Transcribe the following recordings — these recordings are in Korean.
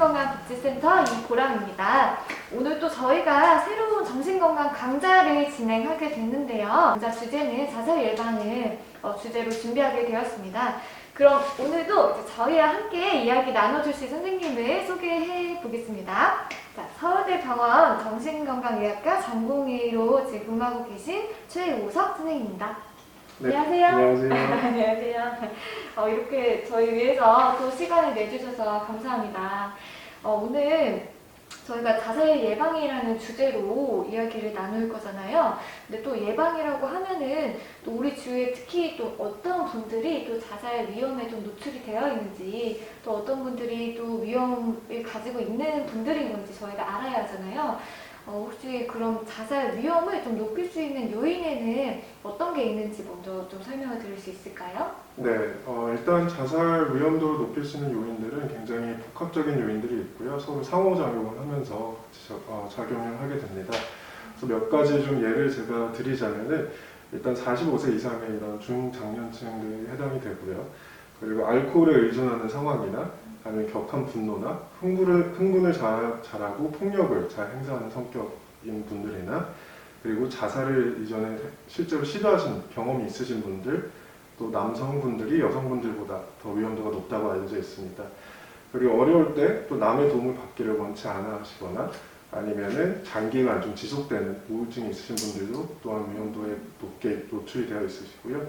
정신건강복지센터 이보람입니다. 오늘 또 저희가 새로운 정신건강 강좌를 진행하게 됐는데요. 강좌 주제는 자살 예방을 어, 주제로 준비하게 되었습니다. 그럼 오늘도 저희와 함께 이야기 나눠주실 선생님을 소개해 보겠습니다. 자, 서울대병원 정신건강의학과 전공의로 지금 근무하고 계신 최우석 선생님입니다. 네, 안녕하세요. 안녕하세요. 안녕하세요. 어, 이렇게 저희 위해서 또 시간을 내주셔서 감사합니다. 어, 오늘 저희가 자살 예방이라는 주제로 이야기를 나눌 거잖아요. 근데 또 예방이라고 하면은 또 우리 주위에 특히 또 어떤 분들이 또 자살 위험에 좀 노출이 되어 있는지 또 어떤 분들이 또 위험을 가지고 있는 분들인 건지 저희가 알아야 하잖아요. 어, 혹시 그럼 자살 위험을 좀 높일 수 있는 요인에는 어떤 게 있는지 먼저 좀 설명을 드릴 수 있을까요? 네, 어, 일단 자살 위험도를 높일 수 있는 요인들은 굉장히 복합적인 요인들이 있고요. 서로 상호작용을 하면서 자, 어, 작용을 하게 됩니다. 그래서 몇 가지 좀 예를 제가 드리자면은 일단 45세 이상의 이런 중장년층들이 해당이 되고요. 그리고 알코올에 의존하는 상황이나 아니면 격한 분노나 흥분을, 흥분을 잘, 잘하고 폭력을 잘 행사하는 성격인 분들이나 그리고 자살을 이전에 실제로 시도하신 경험이 있으신 분들 또 남성분들이 여성분들보다 더 위험도가 높다고 알려져 있습니다. 그리고 어려울 때 또 남의 도움을 받기를 원치 않아 하시거나 아니면은 장기간 좀 지속되는 우울증이 있으신 분들도 또한 위험도에 높게 노출이 되어 있으시고요.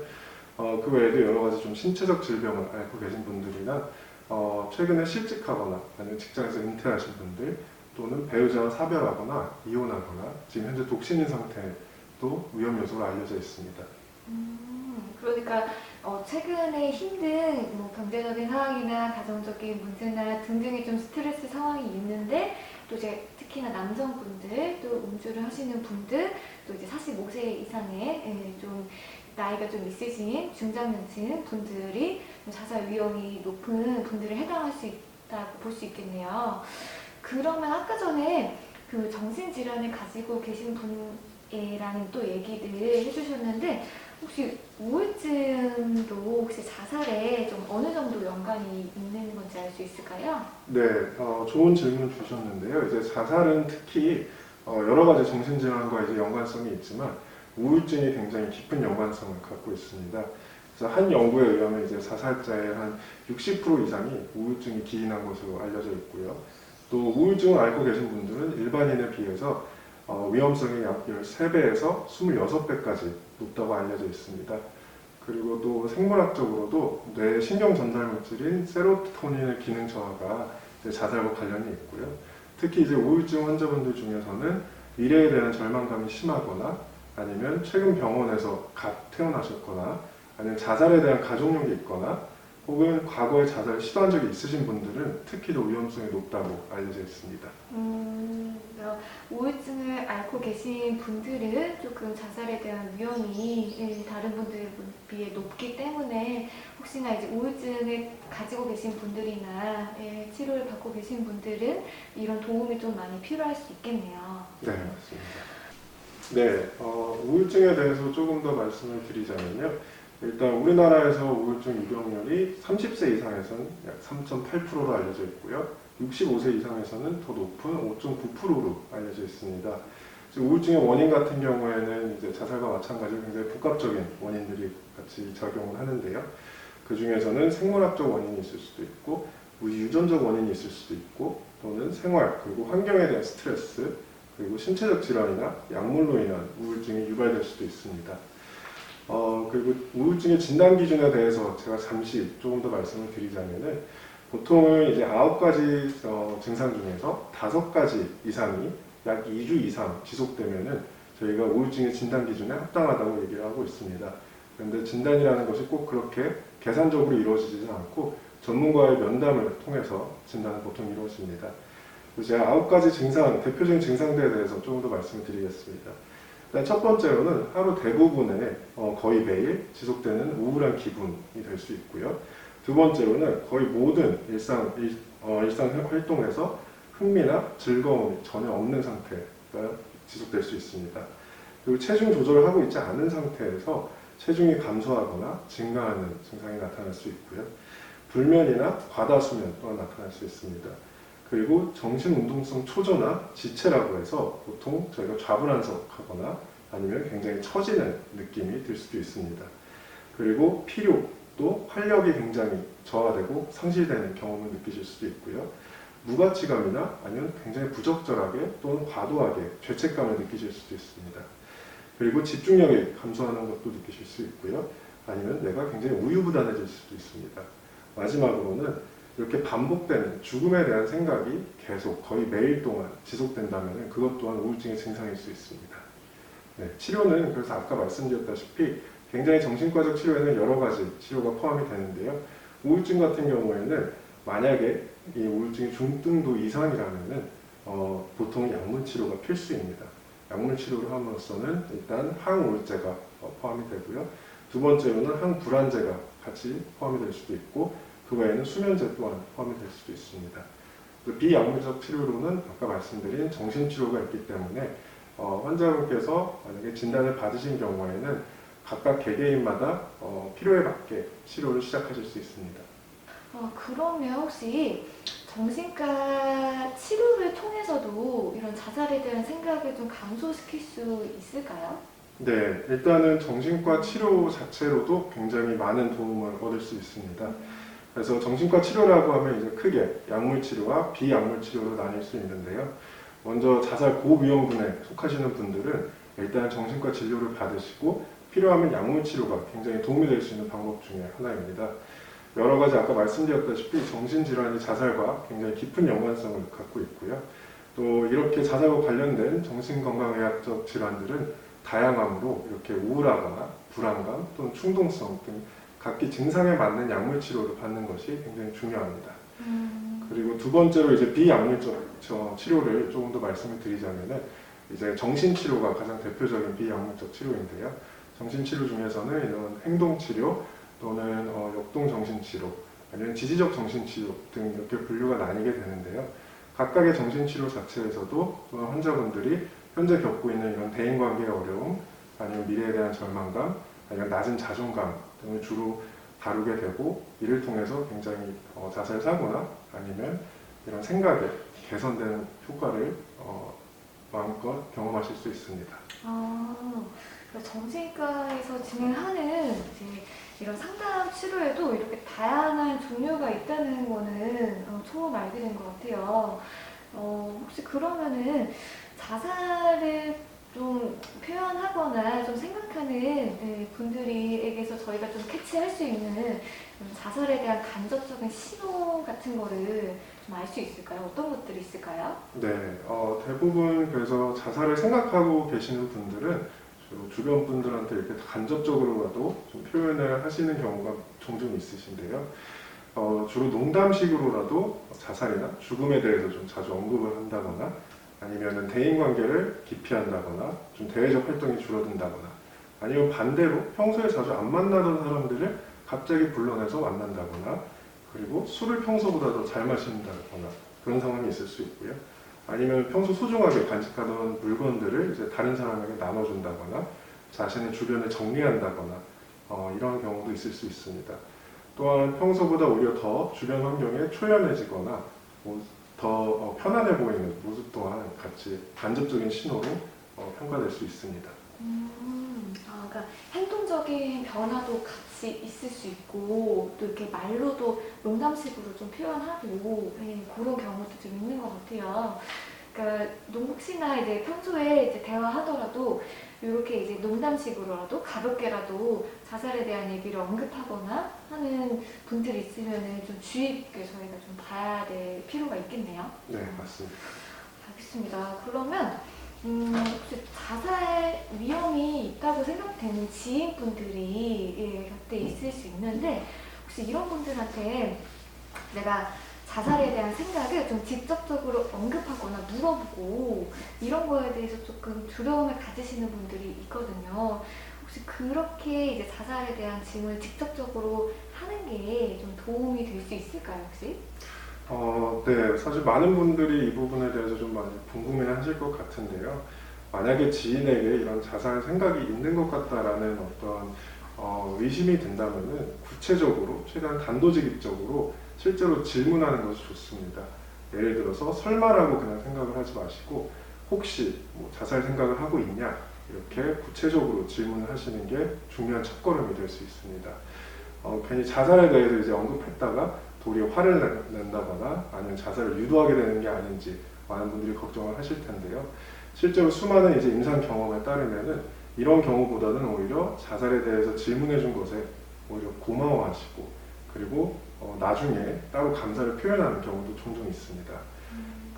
어, 그 외에도 여러 가지 좀 신체적 질병을 앓고 계신 분들이나 어, 최근에 실직하거나 아니면 직장에서 은퇴하신 분들 또는 배우자와 사별하거나 이혼하거나 지금 현재 독신인 상태도 위험 요소로 알려져 있습니다. 음, 그러니까 어, 최근에 힘든 뭐 경제적인 상황이나 가정적인 문제나 등등의 좀 스트레스 상황이 있는데 또 이제 특히나 남성분들 또 음주를 하시는 분들 또 이제 45세 이상의 예, 좀 나이가 좀 있으신 중장년층 분들이 좀 자살 위험이 높은 분들에 해당할 수 있다고 볼 수 있겠네요. 그러면 아까 전에 그 정신질환을 가지고 계신 분이라는 또 얘기를 해주셨는데 혹시 우울증도 혹시 자살에 좀 어느 정도 연관이 있는 건지 알 수 있을까요? 네, 어, 좋은 질문 주셨는데요. 이제 자살은 특히 어, 여러 가지 정신질환과 이제 연관성이 있지만 우울증이 굉장히 깊은 연관성을 갖고 있습니다. 한 연구에 의하면 이제 자살자의 한 60% 이상이 우울증이 기인한 것으로 알려져 있고요. 또 우울증을 앓고 계신 분들은 일반인에 비해서 어, 위험성이 약 13배에서 26배까지 높다고 알려져 있습니다. 그리고 또 생물학적으로도 뇌 신경 전달 물질인 세로토닌의 기능 저하가 자살과 관련이 있고요. 특히 이제 우울증 환자분들 중에서는 미래에 대한 절망감이 심하거나 아니면 최근 병원에서 갓 태어나셨거나 아니면 자살에 대한 가족력이 있거나 혹은 과거에 자살을 시도한 적이 있으신 분들은 특히 더 위험성이 높다고 알려져 있습니다. 음, 우울증을 앓고 계신 분들은 조금 자살에 대한 위험이 예, 다른 분들에 비해 높기 때문에 혹시나 이제 우울증을 가지고 계신 분들이나 예, 치료를 받고 계신 분들은 이런 도움이 좀 많이 필요할 수 있겠네요. 네, 맞습니다. 네, 어, 우울증에 대해서 조금 더 말씀을 드리자면요. 일단 우리나라에서 우울증 유병률이 30세 이상에서는 약 3.8%로 알려져 있고요. 65세 이상에서는 더 높은 5.9%로 알려져 있습니다. 우울증의 원인 같은 경우에는 이제 자살과 마찬가지로 굉장히 복합적인 원인들이 같이 작용을 하는데요. 그 중에서는 생물학적 원인이 있을 수도 있고, 유전적 원인이 있을 수도 있고, 또는 생활 그리고 환경에 대한 스트레스, 그리고 신체적 질환이나 약물로 인한 우울증이 유발될 수도 있습니다. 어, 그리고 우울증의 진단 기준에 대해서 제가 잠시 조금 더 말씀을 드리자면은 보통은 이제 아홉 가지 어, 증상 중에서 다섯 가지 이상이 약 2주 이상 지속되면은 저희가 우울증의 진단 기준에 합당하다고 얘기를 하고 있습니다. 그런데 진단이라는 것이 꼭 그렇게 계산적으로 이루어지지 않고 전문가의 면담을 통해서 진단은 보통 이루어집니다. 제가 아홉 가지 증상, 대표적인 증상들에 대해서 조금 더 말씀을 드리겠습니다. 일단 첫 번째로는 하루 대부분의 어, 거의 매일 지속되는 우울한 기분이 될 수 있고요. 두 번째로는 거의 모든 일상 일, 어, 일상 활동에서 흥미나 즐거움이 전혀 없는 상태가 지속될 수 있습니다. 그리고 체중 조절을 하고 있지 않은 상태에서 체중이 감소하거나 증가하는 증상이 나타날 수 있고요. 불면이나 과다 수면 또한 나타날 수 있습니다. 그리고 정신운동성 초조나 지체라고 해서 보통 저희가 좌불안석하거나 아니면 굉장히 처지는 느낌이 들 수도 있습니다. 그리고 필요 또 활력이 굉장히 저하되고 상실되는 경험을 느끼실 수도 있고요. 무가치감이나 아니면 굉장히 부적절하게 또는 과도하게 죄책감을 느끼실 수도 있습니다. 그리고 집중력이 감소하는 것도 느끼실 수 있고요. 아니면 내가 굉장히 우유부단해질 수도 있습니다. 마지막으로는 이렇게 반복되는 죽음에 대한 생각이 계속 거의 매일 동안 지속된다면 그것 또한 우울증의 증상일 수 있습니다. 네, 치료는 그래서 아까 말씀드렸다시피 굉장히 정신과적 치료에는 여러 가지 치료가 포함이 되는데요. 우울증 같은 경우에는 만약에 이 우울증이 중등도 이상이라면은 어, 보통 약물 치료가 필수입니다. 약물 치료를 함으로써는 일단 항우울제가 어, 포함이 되고요. 두 번째로는 항불안제가 같이 포함이 될 수도 있고 그 외에는 수면제 또한 포함이 될 수도 있습니다. 그 비약물적 치료로는 아까 말씀드린 정신치료가 있기 때문에 어, 환자분께서 만약에 진단을 받으신 경우에는 각각 개개인마다 어, 필요에 맞게 치료를 시작하실 수 있습니다. 어, 그러면 혹시 정신과 치료를 통해서도 이런 자살에 대한 생각을 좀 감소시킬 수 있을까요? 네, 일단은 정신과 치료 자체로도 굉장히 많은 도움을 얻을 수 있습니다. 그래서 정신과 치료라고 하면 이제 크게 약물 치료와 비약물 치료로 나뉠 수 있는데요. 먼저 자살 고위험군에 속하시는 분들은 일단 정신과 진료를 받으시고 필요하면 약물 치료가 굉장히 도움이 될 수 있는 방법 중에 하나입니다. 여러 가지 아까 말씀드렸다시피 정신질환이 자살과 굉장히 깊은 연관성을 갖고 있고요. 또 이렇게 자살과 관련된 정신건강의학적 질환들은 다양함으로 이렇게 우울하거나 불안감 또는 충동성 등 각기 증상에 맞는 약물 치료를 받는 것이 굉장히 중요합니다. 음, 그리고 두 번째로 이제 비약물적 저 치료를 조금 더 말씀을 드리자면은 이제 정신치료가 가장 대표적인 비약물적 치료인데요. 정신치료 중에서는 이런 행동치료 또는 어, 역동정신치료 아니면 지지적 정신치료 등 이렇게 분류가 나뉘게 되는데요. 각각의 정신치료 자체에서도 또한 환자분들이 현재 겪고 있는 이런 대인관계의 어려움 아니면 미래에 대한 절망감 아니면 낮은 자존감 등을 주로 다루게 되고 이를 통해서 굉장히 어, 자살 사고나 아니면 이런 생각에 개선되는 효과를 어, 마음껏 경험하실 수 있습니다. 아, 그러니까 정신과에서 진행하는 이런 상담 치료에도 이렇게 다양한 종류가 있다는 거는 어, 처음 알게 된 것 같아요. 어, 혹시 그러면은 자살을 좀 표현하거나 좀 생각하는 네, 분들에게서 저희가 좀 캐치할 수 있는 자살에 대한 간접적인 신호 같은 거를 좀 알 수 있을까요? 어떤 것들이 있을까요? 네, 어, 대부분 그래서 자살을 생각하고 계시는 분들은 주변 분들한테 이렇게 간접적으로라도 좀 표현을 하시는 경우가 종종 있으신데요. 어, 주로 농담식으로라도 자살이나 죽음에 대해서 좀 자주 언급을 한다거나 아니면은 대인 관계를 기피한다거나 좀 대외적 활동이 줄어든다거나 아니면 반대로 평소에 자주 안 만나던 사람들을 갑자기 불러내서 만난다거나 그리고 술을 평소보다 더 잘 마신다거나 그런 상황이 있을 수 있고요. 아니면 평소 소중하게 간직하던 물건들을 이제 다른 사람에게 나눠준다거나 자신의 주변을 정리한다거나 어, 이런 경우도 있을 수 있습니다. 또한 평소보다 오히려 더 주변 환경에 초연해지거나 뭐 더 어, 편안해 보이는 모습 또한 같이 간접적인 신호로 어, 평가될 수 있습니다. 음, 아, 그러니까 행동적인 변화도 같이 있을 수 있고 또 이렇게 말로도 농담식으로 좀 표현하고 네, 그런 경우도 좀 있는 것 같아요. 그러니까 농- 혹시나 이제 평소에 이제 대화하더라도 이렇게 이제 농담식으로라도 가볍게라도 자살에 대한 얘기를 언급하거나 하는 분들이 있으면은 좀 주의 깊게 저희가 좀 봐야 될 필요가 있겠네요. 네, 맞습니다. 알겠습니다. 그러면 음, 혹시 자살 위험이 있다고 생각되는 지인분들이 예, 곁에 있을 수 있는데 혹시 이런 분들한테 내가 자살에 대한 생각을 좀 직접적으로 언급하거나 물어보고 이런 거에 대해서 조금 두려움을 가지시는 분들이 있거든요. 혹시 그렇게 이제 자살에 대한 짐을 직접적으로 하는 게 좀 도움이 될 수 있을까요, 혹시? 어, 네, 사실 많은 분들이 이 부분에 대해서 좀 많이 궁금해 하실 것 같은데요. 만약에 지인에게 이런 자살 생각이 있는 것 같다라는 어떤 어, 의심이 든다면은 구체적으로 최대한 단도직입적으로 실제로 질문하는 것이 좋습니다. 예를 들어서 설마라고 그냥 생각을 하지 마시고 혹시 뭐 자살 생각을 하고 있냐 이렇게 구체적으로 질문을 하시는 게 중요한 첫걸음이 될 수 있습니다. 어, 괜히 자살에 대해서 이제 언급했다가 도리어 화를 내- 낸다거나 아니면 자살을 유도하게 되는 게 아닌지 많은 분들이 걱정을 하실 텐데요. 실제로 수많은 이제 임상 경험에 따르면은 이런 경우보다는 오히려 자살에 대해서 질문해 준 것에 오히려 고마워하시고 그리고 어, 나중에 따로 감사를 표현하는 경우도 종종 있습니다.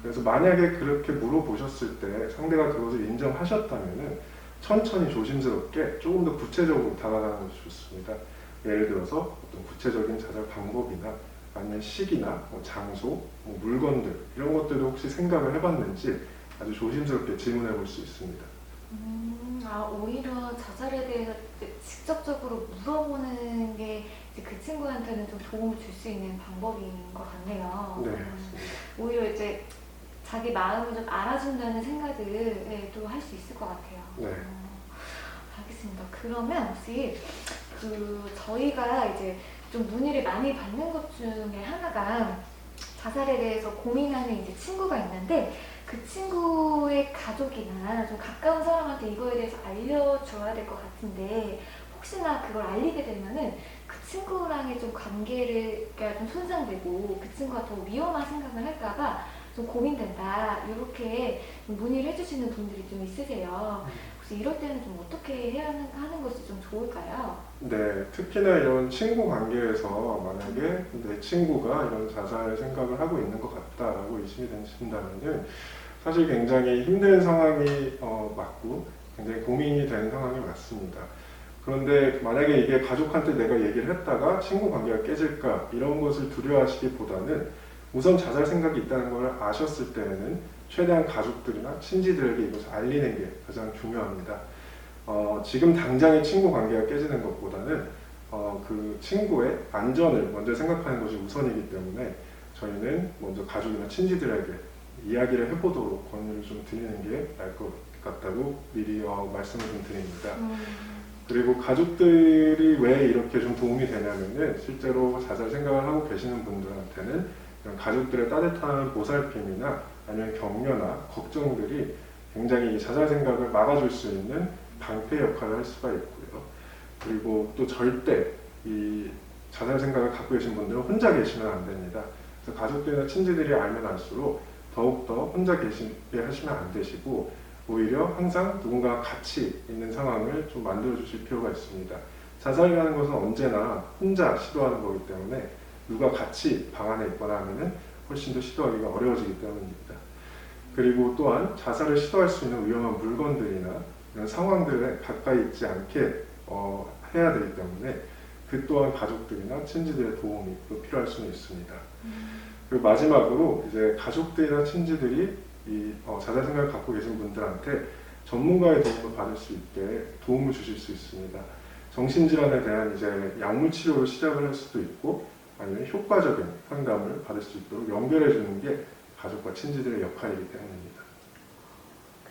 그래서 만약에 그렇게 물어보셨을 때 상대가 그것을 인정하셨다면은 천천히 조심스럽게 조금 더 구체적으로 다가가는 것이 좋습니다. 예를 들어서 어떤 구체적인 자살 방법이나 아니면 시기나 뭐 장소, 뭐 물건들 이런 것들도 혹시 생각을 해봤는지 아주 조심스럽게 질문해 볼 수 있습니다. 음, 아, 오히려 자살에 대해서 직접적으로 물어보는 게 이제 그 친구한테는 좀 도움을 줄 수 있는 방법인 것 같네요. 네, 음. 오히려 이제 자기 마음을 좀 알아준다는 생각을 또할 수 있을 것 같아요. 네. 어, 알겠습니다. 그러면 혹시 그 저희가 이제 좀 문의를 많이 받는 것 중에 하나가 자살에 대해서 고민하는 이제 친구가 있는데 그 친구의 가족이나 좀 가까운 사람한테 이거에 대해서 알려줘야 될 것 같은데 혹시나 그걸 알리게 되면은 그 친구랑의 좀 관계가 좀 손상되고 그 친구가 더 위험한 생각을 할까봐 좀 고민된다 이렇게 좀 문의를 해주시는 분들이 좀 있으세요. 혹시 이럴 때는 좀 어떻게 해야 하는, 하는 것이 좀 좋을까요? 네, 특히나 이런 친구 관계에서 만약에 내 친구가 이런 자살 생각을 하고 있는 것 같다라고 의심이 되신다면은 사실 굉장히 힘든 상황이 어, 맞고 굉장히 고민이 되는 상황이 맞습니다. 그런데 만약에 이게 가족한테 내가 얘기를 했다가 친구 관계가 깨질까 이런 것을 두려워하시기보다는 우선 자살 생각이 있다는 걸 아셨을 때는 최대한 가족들이나 친지들에게 이것을 알리는 게 가장 중요합니다. 어, 지금 당장의 친구 관계가 깨지는 것보다는 어, 그 친구의 안전을 먼저 생각하는 것이 우선이기 때문에 저희는 먼저 가족이나 친지들에게 이야기를 해보도록 권유를 좀 드리는 게 나을 것 같다고 미리 어, 말씀을 좀 드립니다. 그리고 가족들이 왜 이렇게 좀 도움이 되냐면은 실제로 자살 생각을 하고 계시는 분들한테는 가족들의 따뜻한 보살핌이나 아니면 격려나 걱정들이 굉장히 이 자살 생각을 막아줄 수 있는 방패 역할을 할 수가 있고요. 그리고 또 절대 이 자살 생각을 갖고 계신 분들은 혼자 계시면 안 됩니다. 그래서 가족들이나 친지들이 알면 알수록 더욱더 혼자 계시게 하시면 안 되시고 오히려 항상 누군가 같이 있는 상황을 좀 만들어 주실 필요가 있습니다. 자살이라는 것은 언제나 혼자 시도하는 거기 때문에 누가 같이 방 안에 있거나 하면은 훨씬 더 시도하기가 어려워지기 때문입니다. 그리고 또한 자살을 시도할 수 있는 위험한 물건들이나 이런 상황들에 가까이 있지 않게 어, 해야 되기 때문에 그 또한 가족들이나 친지들의 도움이 또 필요할 수는 있습니다. 그리고 마지막으로 이제 가족들이나 친지들이 이 어, 자살 생각을 갖고 계신 분들한테 전문가의 도움을 받을 수 있게 도움을 주실 수 있습니다. 정신질환에 대한 이제 약물 치료를 시작을 할 수도 있고 아니면 효과적인 상담을 받을 수 있도록 연결해 주는 게 가족과 친지들의 역할이기 때문입니다.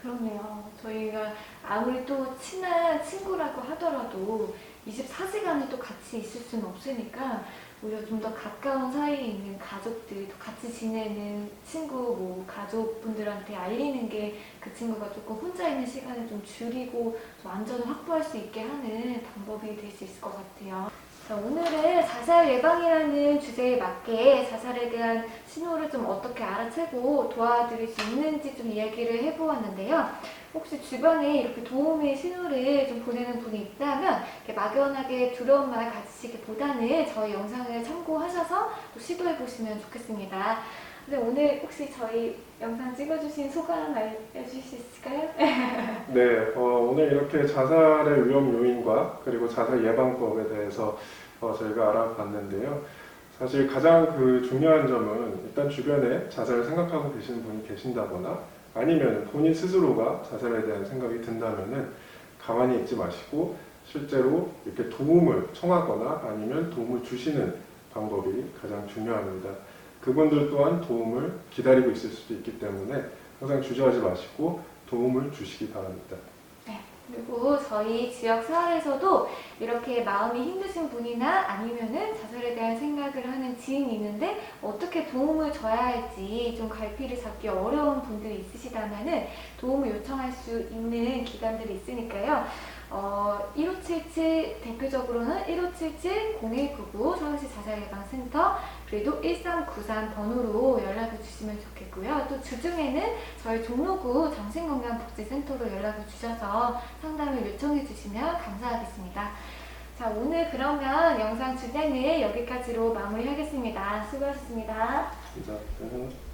그렇네요. 저희가 아무리 또 친한 친구라고 하더라도 24시간을 또 같이 있을 수는 없으니까 오히려 좀 더 가까운 사이에 있는 가족들, 또 같이 지내는 친구, 뭐 가족분들한테 알리는 게 그 친구가 조금 혼자 있는 시간을 좀 줄이고 좀 안전을 확보할 수 있게 하는 방법이 될 수 있을 것 같아요. 자, 오늘은 자살 예방이라는 주제에 맞게 자살에 대한 신호를 좀 어떻게 알아채고 도와드릴 수 있는지 좀 이야기를 해보았는데요. 혹시 주변에 이렇게 도움의 신호를 좀 보내는 분이 있다면 막연하게 두려운 말 가지시기보다는 저희 영상을 참고하셔서 또 시도해 보시면 좋겠습니다. 근데 오늘 혹시 저희 영상 찍어주신 소감 알려주실 수 있을까요? 네, 어, 오늘 이렇게 자살의 위험 요인과 그리고 자살 예방법에 대해서 어, 저희가 알아봤는데요. 사실 가장 그 중요한 점은 일단 주변에 자살을 생각하고 계시는 분이 계신다거나 아니면 본인 스스로가 자살에 대한 생각이 든다면은 가만히 있지 마시고 실제로 이렇게 도움을 청하거나 아니면 도움을 주시는 방법이 가장 중요합니다. 그분들 또한 도움을 기다리고 있을 수도 있기 때문에 항상 주저하지 마시고 도움을 주시기 바랍니다. 그리고 저희 지역 사회에서도 이렇게 마음이 힘드신 분이나 아니면은 자살에 대한 생각을 하는 지인이 있는데 어떻게 도움을 줘야 할지 좀 갈피를 잡기 어려운 분들이 있으시다면은 도움을 요청할 수 있는 기관들이 있으니까요. 어, 1577 대표적으로는 1577-0199 서울시 자살예방센터 그리고 1393 번호로 연락을 주시면 좋겠고요. 또 주중에는 저희 종로구 정신건강복지센터로 연락을 주셔서 상담을 요청해 주시면 감사하겠습니다. 자, 오늘 그러면 영상 주제는 여기까지로 마무리하겠습니다. 수고하셨습니다. 감사합니다.